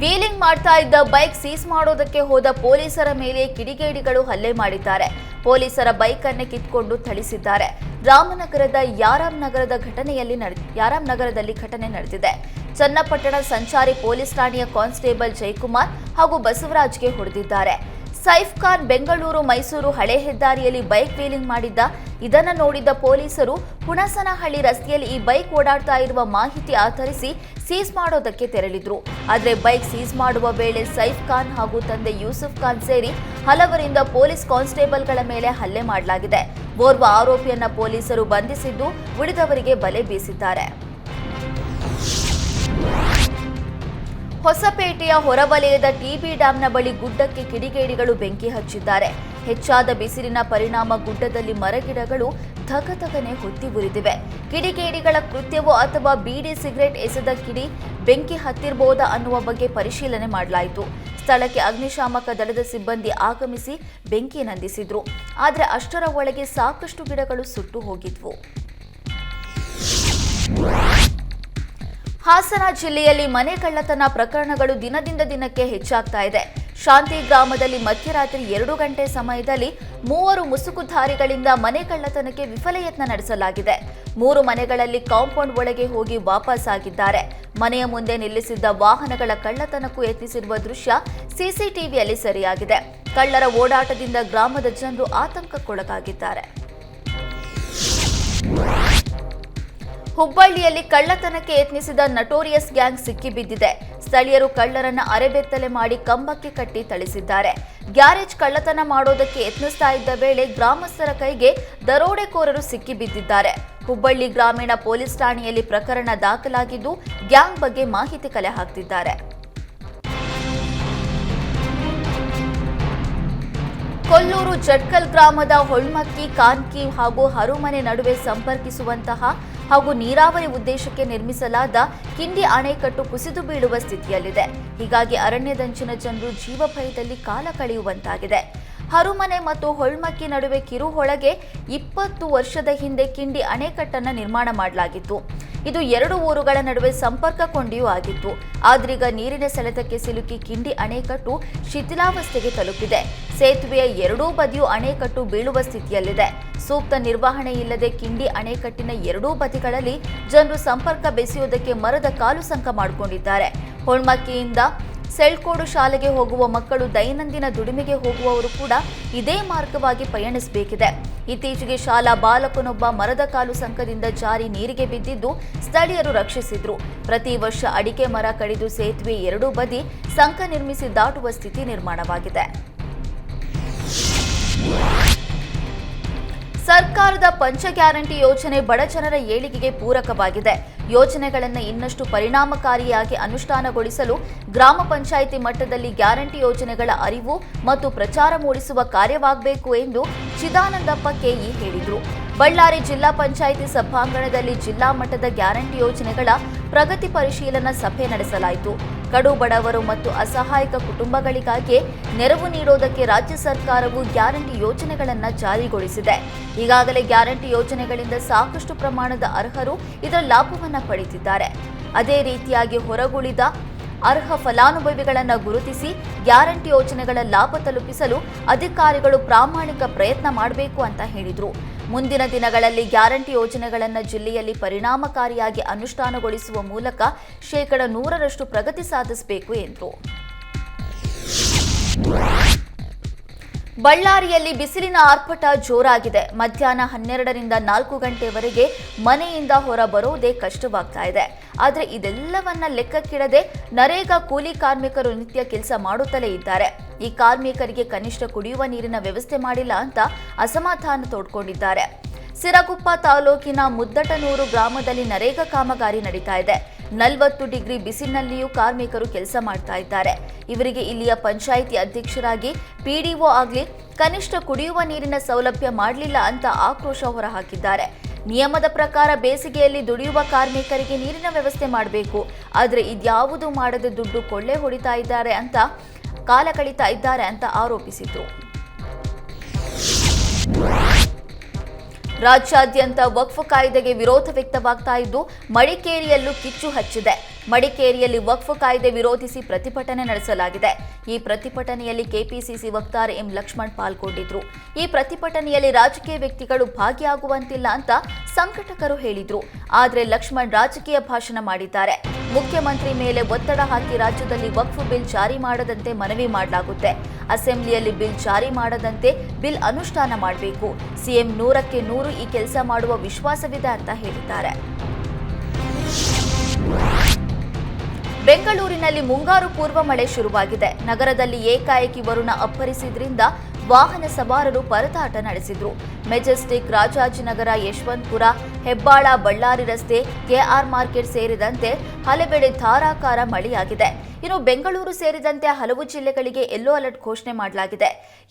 Wheeling ಮಾಡ್ತಾ ಇದ್ದ bike seize ಮಾಡೋದಕ್ಕೆ ಹೋದ ಪೊಲೀಸರ ಮೇಲೆ ಕಿಡಿಗೇಡಿಗಳು ಹಲ್ಲೆ ಮಾಡಿದ್ದಾರೆ. ಪೊಲೀಸರ ಬೈಕ್ ಅನ್ನೇ ಕಿತ್ಕೊಂಡು ಥಳಿಸಿದ್ದಾರೆ. ರಾಮನಗರದ ಯಾರಾಮ್ ನಗರದ ಘಟನೆಯಲ್ಲಿ ಯಾರಾಮ್ ನಗರದಲ್ಲಿ ಘಟನೆ ನಡೆದಿದೆ. ಚನ್ನಪಟ್ಟಣ ಸಂಚಾರಿ ಪೊಲೀಸ್ ಠಾಣೆಯ ಕಾನ್ಸ್ಟೇಬಲ್ ಜಯಕುಮಾರ್ ಹಾಗೂ ಬಸವರಾಜ್ಗೆ ಹೊಡೆದಿದ್ದಾರೆ. ಸೈಫ್ ಖಾನ್ ಬೆಂಗಳೂರು ಮೈಸೂರು ಹಳೆ ಹೆದ್ದಾರಿಯಲ್ಲಿ ಬೈಕ್ ವೀಲಿಂಗ್ ಮಾಡಿದ್ದ, ಇದನ್ನು ನೋಡಿದ್ದ ಪೊಲೀಸರು ಹುಣಸನಹಳ್ಳಿ ರಸ್ತೆಯಲ್ಲಿ ಈ ಬೈಕ್ ಓಡಾಡ್ತಾ ಇರುವ ಮಾಹಿತಿ ಆಧರಿಸಿ ಸೀಸ್ ಮಾಡೋದಕ್ಕೆ ತೆರಳಿದ್ರು. ಆದರೆ ಬೈಕ್ ಸೀಸ್ ಮಾಡುವ ವೇಳೆ ಸೈಫ್ ಖಾನ್ ಹಾಗೂ ತಂದೆ ಯೂಸುಫ್ ಖಾನ್ ಸೇರಿ ಹಲವರಿಂದ ಪೊಲೀಸ್ ಕಾನ್ಸ್ಟೇಬಲ್ಗಳ ಮೇಲೆ ಹಲ್ಲೆ ಮಾಡಲಾಗಿದೆ. ಓರ್ವ ಆರೋಪಿಯನ್ನ ಪೊಲೀಸರು ಬಂಧಿಸಿದ್ದು ಉಳಿದವರಿಗೆ ಬಲೆ ಬೀಸಿದ್ದಾರೆ. ಹೊಸಪೇಟೆಯ ಹೊರವಲಯದ ಟಿಬಿ ಡ್ಯಾಂನ ಬಳಿ ಗುಡ್ಡಕ್ಕೆ ಕಿಡಿಗೇಡಿಗಳು ಬೆಂಕಿ ಹಚ್ಚಿದ್ದಾರೆ. ಹೆಚ್ಚಾದ ಬಿಸಿಲಿನ ಪರಿಣಾಮ ಗುಡ್ಡದಲ್ಲಿ ಮರಗಿಡಗಳು ಧಗಧಗನೆ ಹೊತ್ತಿ ಉರಿದಿವೆ. ಕಿಡಿಗೇಡಿಗಳ ಕೃತ್ಯವೋ ಅಥವಾ ಬೀಡಿ ಸಿಗರೆಟ್ ಎಸೆದ ಕಿಡಿ ಬೆಂಕಿ ಹತ್ತಿರಬಹುದಾ ಅನ್ನುವ ಬಗ್ಗೆ ಪರಿಶೀಲನೆ ಮಾಡಲಾಯಿತು. ಸ್ಥಳಕ್ಕೆ ಅಗ್ನಿಶಾಮಕ ದಳದ ಸಿಬ್ಬಂದಿ ಆಗಮಿಸಿ ಬೆಂಕಿ ನಂದಿಸಿದ್ರು. ಆದರೆ ಅಷ್ಟರ ಒಳಗೆ ಸಾಕಷ್ಟು ಗಿಡಗಳು ಸುಟ್ಟು ಹೋಗಿದ್ವು. ಹಾಸನ ಜಿಲ್ಲೆಯಲ್ಲಿ ಮನೆ ಕಳ್ಳತನ ಪ್ರಕರಣಗಳು ದಿನದಿಂದ ದಿನಕ್ಕೆ ಹೆಚ್ಚಾಗ್ತಾ ಇದೆ. ಶಾಂತಿ ಗ್ರಾಮದಲ್ಲಿ ಮಧ್ಯರಾತ್ರಿ ಎರಡು ಗಂಟೆ ಸಮಯದಲ್ಲಿ ಮೂವರು ಮುಸುಕುಧಾರಿಗಳಿಂದ ಮನೆ ಕಳ್ಳತನಕ್ಕೆ ವಿಫಲ ಯತ್ನ ನಡೆಸಲಾಗಿದೆ. ಮೂರು ಮನೆಗಳಲ್ಲಿ ಕಾಂಪೌಂಡ್ ಒಳಗೆ ಹೋಗಿ ವಾಪಸ್ ಆಗಿದ್ದಾರೆ. ಮನೆಯ ಮುಂದೆ ನಿಲ್ಲಿಸಿದ್ದ ವಾಹನಗಳ ಕಳ್ಳತನಕ್ಕೂ ಯತ್ನಿಸಿರುವ ದೃಶ್ಯ ಸಿಸಿಟಿವಿಯಲ್ಲಿ ಸರಿಯಾಗಿದೆ. ಕಳ್ಳರ ಓಡಾಟದಿಂದ ಗ್ರಾಮದ ಜನರು ಆತಂಕಕ್ಕೊಳಗಾಗಿದ್ದಾರೆ. ಹುಬ್ಬಳ್ಳಿಯಲ್ಲಿ ಕಳ್ಳತನಕ್ಕೆ ಯತ್ನಿಸಿದ ನಟೋರಿಯಸ್ ಗ್ಯಾಂಗ್ ಸಿಕ್ಕಿಬಿದ್ದಿದೆ. ಸ್ಥಳೀಯರು ಕಳ್ಳರನ್ನ ಅರೆಬೆತ್ತಲೆ ಮಾಡಿ ಕಂಬಕ್ಕೆ ಕಟ್ಟಿ ಥಳಿಸಿದ್ದಾರೆ. ಗ್ಯಾರೇಜ್ ಕಳ್ಳತನ ಮಾಡೋದಕ್ಕೆ ಯತ್ನಿಸ್ತಾ ಇದ್ದ ವೇಳೆ ಗ್ರಾಮಸ್ಥರ ಕೈಗೆ ದರೋಡೆಕೋರರು ಸಿಕ್ಕಿಬಿದ್ದಿದ್ದಾರೆ. ಹುಬ್ಬಳ್ಳಿ ಗ್ರಾಮೀಣ ಪೊಲೀಸ್ ಠಾಣೆಯಲ್ಲಿ ಪ್ರಕರಣ ದಾಖಲಾಗಿದ್ದು ಗ್ಯಾಂಗ್ ಬಗ್ಗೆ ಮಾಹಿತಿ ಕಲೆ ಹಾಕ್ತಿದ್ದಾರೆ. ಕೊಲ್ಲೂರು ಜಟ್ಕಲ್ ಗ್ರಾಮದ ಹೊಳ್ಮಕ್ಕಿ, ಕಾನ್ಕಿ ಹಾಗೂ ಹರುಮನೆ ನಡುವೆ ಸಂಪರ್ಕಿಸುವಂತಹ ಹಾಗೂ ನೀರಾವರಿ ಉದ್ದೇಶಕ್ಕೆ ನಿರ್ಮಿಸಲಾದ ಕಿಂಡಿ ಅಣೆಕಟ್ಟು ಕುಸಿದು ಬೀಳುವ ಸ್ಥಿತಿಯಲ್ಲಿದೆ. ಹೀಗಾಗಿ ಅರಣ್ಯದಂಚಿನ ಜನರು ಜೀವಭಯದಲ್ಲಿ ಕಾಲ ಕಳೆಯುವಂತಾಗಿದೆ. ಹರುಮನೆ ಮತ್ತು ಹೊಳ್ಮಕ್ಕಿ ನಡುವೆ ಕಿರುಹೊಳಗೆ ಇಪ್ಪತ್ತು ವರ್ಷದ ಹಿಂದೆ ಕಿಂಡಿ ಅಣೆಕಟ್ಟನ್ನು ನಿರ್ಮಾಣ ಮಾಡಲಾಗಿತ್ತು. ಇದು ಎರಡು ಊರುಗಳ ನಡುವೆ ಸಂಪರ್ಕ ಕೊಂಡಿಯೂ ಆಗಿತ್ತು. ಆದ್ರೀಗ ನೀರಿನ ಸೆಳೆತಕ್ಕೆ ಸಿಲುಕಿ ಕಿಂಡಿ ಅಣೆಕಟ್ಟು ಶಿಥಿಲಾವಸ್ಥೆಗೆ ತಲುಪಿದೆ. ಸೇತುವೆಯ ಎರಡೂ ಬದಿಯೂ ಅಣೆಕಟ್ಟು ಬೀಳುವ ಸ್ಥಿತಿಯಲ್ಲಿದೆ. ಸೂಕ್ತ ನಿರ್ವಹಣೆ ಇಲ್ಲದೆ ಕಿಂಡಿ ಅಣೆಕಟ್ಟಿನ ಎರಡೂ ಬದಿಗಳಲ್ಲಿ ಜನರು ಸಂಪರ್ಕ ಬೆಸೆಯುವುದಕ್ಕೆ ಮರದ ಕಾಲು ಸಂಕ ಮಾಡಿಕೊಂಡಿದ್ದಾರೆ. ಹೊಳ್ಮಕ್ಕಿಯಿಂದ ಸೆಳ್ಕೋಡು ಶಾಲೆಗೆ ಹೋಗುವ ಮಕ್ಕಳು ದೈನಂದಿನ ದುಡಿಮೆಗೆ ಹೋಗುವವರು ಕೂಡ ಇದೇ ಮಾರ್ಗವಾಗಿ ಪಯಣಿಸಬೇಕಿದೆ. ಇತ್ತೀಚೆಗೆ ಶಾಲಾ ಬಾಲಕನೊಬ್ಬ ಮರದ ಕಾಲು ಸಂಕದಿಂದ ಜಾರಿ ನೀರಿಗೆ ಬಿದ್ದಿದ್ದು ಸ್ಥಳೀಯರು ರಕ್ಷಿಸಿದ್ರು. ಪ್ರತಿ ವರ್ಷ ಅಡಿಕೆ ಮರ ಕಡಿದು ಸೇತುವೆ ಎರಡೂ ಬದಿ ಸಂಕ ನಿರ್ಮಿಸಿ ದಾಟುವ ಸ್ಥಿತಿ ನಿರ್ಮಾಣವಾಗಿದೆ. ಸರ್ಕಾರದ ಪಂಚ ಗ್ಯಾರಂಟಿ ಯೋಜನೆ ಬಡಜನರ ಏಳಿಗೆಗೆ ಪೂರಕವಾಗಿದೆ. ಯೋಜನೆಗಳನ್ನು ಇನ್ನಷ್ಟು ಪರಿಣಾಮಕಾರಿಯಾಗಿ ಅನುಷ್ಠಾನಗೊಳಿಸಲು ಗ್ರಾಮ ಪಂಚಾಯಿತಿ ಮಟ್ಟದಲ್ಲಿ ಗ್ಯಾರಂಟಿ ಯೋಜನೆಗಳ ಅರಿವು ಮತ್ತು ಪ್ರಚಾರ ಮೂಡಿಸುವ ಕಾರ್ಯವಾಗಬೇಕು ಎಂದು ಚಿದಾನಂದಪ್ಪ ಕೆಇ ಹೇಳಿದರು. ಬಳ್ಳಾರಿ ಜಿಲ್ಲಾ ಪಂಚಾಯಿತಿ ಸಭಾಂಗಣದಲ್ಲಿ ಜಿಲ್ಲಾ ಮಟ್ಟದ ಗ್ಯಾರಂಟಿ ಯೋಜನೆಗಳ ಪ್ರಗತಿ ಪರಿಶೀಲನಾ ಸಭೆ ನಡೆಸಲಾಯಿತು. ಕಡು ಬಡವರು ಮತ್ತು ಅಸಹಾಯಕ ಕುಟುಂಬಗಳಿಗಾಗಿ ನೆರವು ನೀಡೋದಕ್ಕೆ ರಾಜ್ಯ ಸರ್ಕಾರವು ಗ್ಯಾರಂಟಿ ಯೋಜನೆಗಳನ್ನು ಜಾರಿಗೊಳಿಸಿದೆ. ಈಗಾಗಲೇ ಗ್ಯಾರಂಟಿ ಯೋಜನೆಗಳಿಂದ ಸಾಕಷ್ಟು ಪ್ರಮಾಣದ ಅರ್ಹರು ಇದರ ಲಾಭವನ್ನು ಪಡೆದಿದ್ದಾರೆ. ಅದೇ ರೀತಿಯಾಗಿ ಹೊರಗುಳಿದ ಅರ್ಹ ಫಲಾನುಭವಿಗಳನ್ನು ಗುರುತಿಸಿ ಗ್ಯಾರಂಟಿ ಯೋಜನೆಗಳ ಲಾಭ ತಲುಪಿಸಲು ಅಧಿಕಾರಿಗಳು ಪ್ರಾಮಾಣಿಕ ಪ್ರಯತ್ನ ಮಾಡಬೇಕು ಅಂತ ಹೇಳಿದರು. ಮುಂದಿನ ದಿನಗಳಲ್ಲಿ ಗ್ಯಾರಂಟಿ ಯೋಜನೆಗಳನ್ನು ಜಿಲ್ಲೆಯಲ್ಲಿ ಪರಿಣಾಮಕಾರಿಯಾಗಿ ಅನುಷ್ಠಾನಗೊಳಿಸುವ ಮೂಲಕ ಶೇಕಡ ನೂರರಷ್ಟು ಪ್ರಗತಿ ಸಾಧಿಸಬೇಕು ಎಂದರು. ಬಳ್ಳಾರಿಯಲ್ಲಿ ಬಿಸಿಲಿನ ಆರ್ಭಟ ಜೋರಾಗಿದೆ. ಮಧ್ಯಾಹ್ನ ಹನ್ನೆರಡರಿಂದ ನಾಲ್ಕು ಗಂಟೆವರೆಗೆ ಮನೆಯಿಂದ ಹೊರ ಬರೋದೇ ಕಷ್ಟವಾಗ್ತಾ ಇದೆ. ಆದರೆ ಇದೆಲ್ಲವನ್ನ ಲೆಕ್ಕಕ್ಕಿಡದೆ ನರೇಗಾ ಕೂಲಿ ಕಾರ್ಮಿಕರು ನಿತ್ಯ ಕೆಲಸ ಮಾಡುತ್ತಲೇ ಇದ್ದಾರೆ. ಈ ಕಾರ್ಮಿಕರಿಗೆ ಕನಿಷ್ಠ ಕುಡಿಯುವ ನೀರಿನ ವ್ಯವಸ್ಥೆ ಮಾಡಿಲ್ಲ ಅಂತ ಅಸಮಾಧಾನ ತೋಡ್ಕೊಂಡಿದ್ದಾರೆ. ಸಿರಗುಪ್ಪ ತಾಲೂಕಿನ ಮುದ್ದಟನೂರು ಗ್ರಾಮದಲ್ಲಿ ನರೇಗಾ ಕಾಮಗಾರಿ ನಡೀತಾ ಇದೆ. ನಲವತ್ತು ಡಿಗ್ರಿ ಬಿಸಿಲಿನಲ್ಲಿಯೂ ಕಾರ್ಮಿಕರು ಕೆಲಸ ಮಾಡ್ತಾ ಇದ್ದಾರೆ. ಇವರಿಗೆ ಇಲ್ಲಿಯ ಪಂಚಾಯಿತಿ ಅಧ್ಯಕ್ಷರಾಗಿ ಪಿಡಿಒ ಆಗಲಿ ಕನಿಷ್ಠ ಕುಡಿಯುವ ನೀರಿನ ಸೌಲಭ್ಯ ಮಾಡಲಿಲ್ಲ ಅಂತ ಆಕ್ರೋಶ ಹೊರಹಾಕಿದ್ದಾರೆ. ನಿಯಮದ ಪ್ರಕಾರ ಬೇಸಿಗೆಯಲ್ಲಿ ದುಡಿಯುವ ಕಾರ್ಮಿಕರಿಗೆ ನೀರಿನ ವ್ಯವಸ್ಥೆ ಮಾಡಬೇಕು. ಆದರೆ ಇದ್ಯಾವುದು ಮಾಡದೆ ದುಡ್ಡು ಕೊಳ್ಳೆ ಹೊಡಿತಾ ಇದ್ದಾರೆ ಅಂತ ಕಾಲ ಕಳೀತಾ ಇದ್ದಾರೆ ಅಂತ ಆರೋಪಿಸಿದ್ರು. ರಾಜ್ಯಾದ್ಯಂತ ವಕ್ಫ್ ಕಾಯ್ದೆಗೆ ವಿರೋಧ ವ್ಯಕ್ತವಾಗ್ತಾ ಇದ್ದು, ಮಡಿಕೇರಿಯಲ್ಲೂ ಕಿಚ್ಚು ಹಚ್ಚಿದೆ. ಮಡಿಕೇರಿಯಲ್ಲಿ ವಕ್ಫ್ ಕಾಯ್ದೆ ವಿರೋಧಿಸಿ ಪ್ರತಿಭಟನೆ ನಡೆಸಲಾಗಿದೆ. ಈ ಪ್ರತಿಭಟನೆಯಲ್ಲಿ ಕೆಪಿಸಿಸಿ ವಕ್ತಾರ ಎಂ. ಲಕ್ಷ್ಮಣ್ ಪಾಲ್ಗೊಂಡಿದ್ರು. ಈ ಪ್ರತಿಭಟನೆಯಲ್ಲಿ ರಾಜಕೀಯ ವ್ಯಕ್ತಿಗಳು ಭಾಗಿಯಾಗುವಂತಿಲ್ಲ ಅಂತ ಸಂಘಟಕರು ಹೇಳಿದ್ರು. ಆದರೆ ಲಕ್ಷ್ಮಣ್ ರಾಜಕೀಯ ಭಾಷಣ ಮಾಡಿದ್ದಾರೆ. ಮುಖ್ಯಮಂತ್ರಿ ಮೇಲೆ ಒತ್ತಡ ಹಾಕಿ ರಾಜ್ಯದಲ್ಲಿ ವಕ್ಫ್ ಬಿಲ್ ಜಾರಿ ಮಾಡದಂತೆ ಮನವಿ ಮಾಡಲಾಗುತ್ತೆ. ಅಸೆಂಬ್ಲಿಯಲ್ಲಿ ಬಿಲ್ ಜಾರಿ ಮಾಡದಂತೆ ಬಿಲ್ ಅನುಷ್ಠಾನ ಮಾಡಬೇಕು. ಸಿಎಂ ನೂರಕ್ಕೆ ನೂರು ಈ ಕೆಲಸ ಮಾಡುವ ವಿಶ್ವಾಸವಿದೆ ಅಂತ ಹೇಳಿದ್ದಾರೆ. ಬೆಂಗಳೂರಿನಲ್ಲಿ ಮುಂಗಾರು ಪೂರ್ವ ಮಳೆ ಶುರುವಾಗಿದೆ. ನಗರದಲ್ಲಿ ಏಕಾಏಕಿ ವರುಣ ಅಪ್ಪರಿಸಿದ್ರಿಂದ ವಾಹನ ಸವಾರರು ಪರದಾಟ ನಡೆಸಿದ್ರು. ಮೆಜೆಸ್ಟಿಕ್ ರಾಜಾಜಿನಗರ ಯಶವಂತಪುರ, ಹೆಬ್ಬಾಳ, ಬಳ್ಳಾರಿ ರಸ್ತೆ, ಕೆಆರ್ ಮಾರ್ಕೆಟ್ ಸೇರಿದಂತೆ ಹಲವೆಡೆ ಧಾರಾಕಾರ ಮಳೆಯಾಗಿದೆ. ಇನ್ನು ಬೆಂಗಳೂರು ಸೇರಿದಂತೆ ಹಲವು ಜಿಲ್ಲೆಗಳಿಗೆ ಯೆಲ್ಲೋ ಅಲರ್ಟ್ ಘೋಷಣೆ ಮಾಡಲಾಗಿದೆ.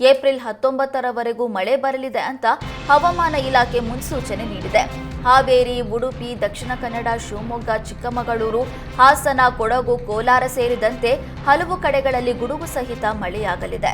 ಏಪ್ರಿಲ್ ಹತ್ತೊಂಬತ್ತರವರೆಗೂ ಮಳೆ ಬರಲಿದೆ ಅಂತ ಹವಾಮಾನ ಇಲಾಖೆ ಮುನ್ಸೂಚನೆ ನೀಡಿದೆ. ಹಾವೇರಿ, ಉಡುಪಿ, ದಕ್ಷಿಣ ಕನ್ನಡ, ಶಿವಮೊಗ್ಗ, ಚಿಕ್ಕಮಗಳೂರು, ಹಾಸನ, ಕೊಡಗು, ಕೋಲಾರ ಸೇರಿದಂತೆ ಹಲವು ಕಡೆಗಳಲ್ಲಿ ಗುಡುಗು ಸಹಿತ ಮಳೆಯಾಗಲಿದೆ.